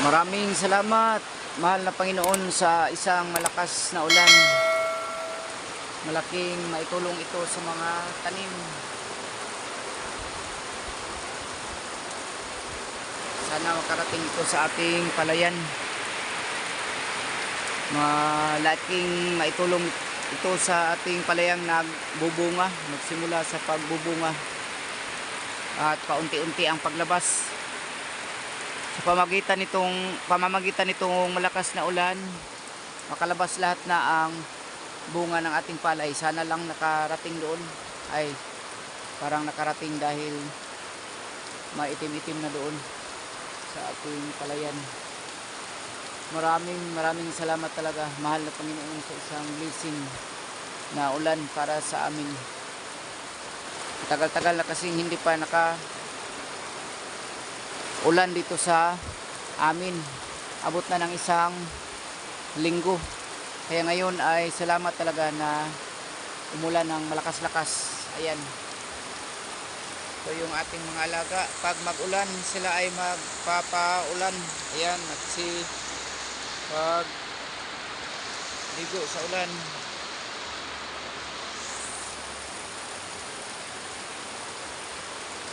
Maraming salamat, mahal na Panginoon, sa isang malakas na ulan. Malaking maitulong ito sa mga tanim. Sana makarating ito sa ating palayan. Malaking maitulong ito sa ating palayang nagbubunga, nagsimula sa pagbubunga at paunti-unti ang paglabas sa pamagitan nitong pamamagitan nitong malakas na ulan. Makalabas lahat na ang bunga ng ating palay. Sana lang nakarating doon. Ay parang nakarating dahil maitim-itim na doon sa ating palayan. Maraming maraming salamat talaga. Mahal na Panginoon sa isang blessing na ulan para sa amin. Tagal-tagal na kasing hindi pa naka ulan dito sa amin. Abot na ng isang linggo. Kaya ngayon ay salamat talaga na umulan ng malakas-lakas. Ayan. Ito yung ating mga alaga. Pag mag-ulan, sila ay magpapaulan. Ayan. At si pag ligo sa ulan.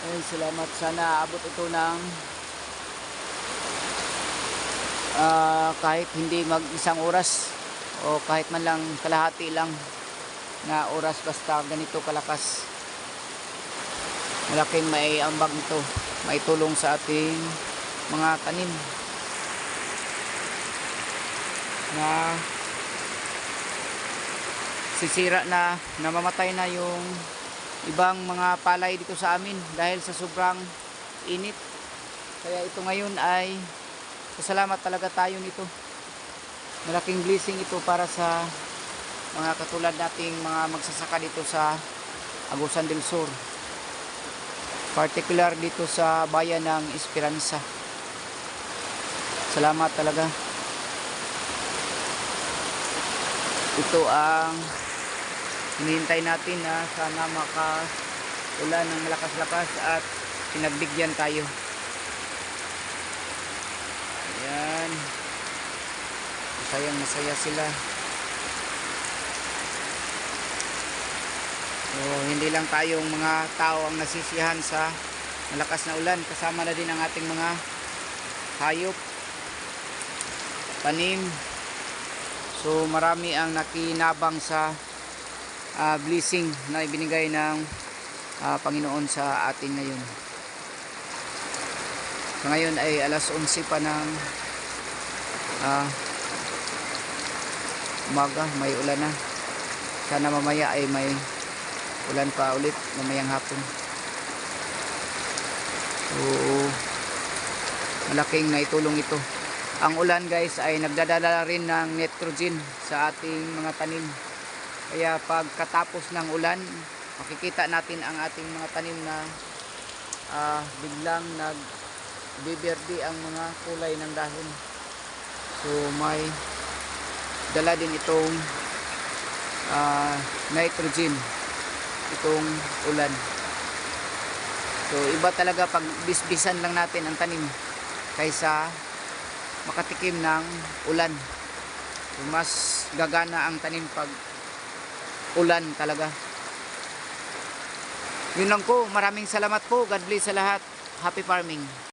Ay, salamat. Sana abot ito ng ah, kahit hindi mag isang oras o kahit man lang kalahati lang na oras basta ganito kalakas malaking may ambag nito may tulong sa ating mga tanim na sisira na namamatay na yung ibang mga palay dito sa amin dahil sa sobrang init kaya ito ngayon ay Pasalamat talaga tayo nito. Malaking blessing ito para sa mga katulad nating mga magsasaka dito sa Agusan del Sur. Particular dito sa bayan ng Esperanza. Salamat talaga. Ito ang hinihintay natin na sana makaulan ng malakas-lakas at pinagbigyan tayo. Ayan. Masayang masaya sila. So, hindi lang tayong mga tao ang nasisiyahan sa malakas na ulan. Kasama na din ang ating mga hayop, tanim. So, marami ang nakinabang sa ah, blessing na ibinigay ng ah, Panginoon sa atin ngayon. So ngayon ay alas 11 pa ng ah, umaga, may ulan na. Sana mamaya ay may ulan pa ulit mamayang hapon. So malaking naitulong ito. Ang ulan guys ay nagdadala rin ng nitrogen sa ating mga tanim. Kaya pagkatapos ng ulan, makikita natin ang ating mga tanim na ah, biglang nag biberde ang mga kulay ng dahon. So may dala din itong ah, nitrogen itong ulan. So iba talaga pag bisbisan lang natin ang tanim kaysa makatikim ng ulan. So, mas gagana ang tanim pag ulan talaga. Yun lang po. Maraming salamat po. God bless sa lahat. Happy farming.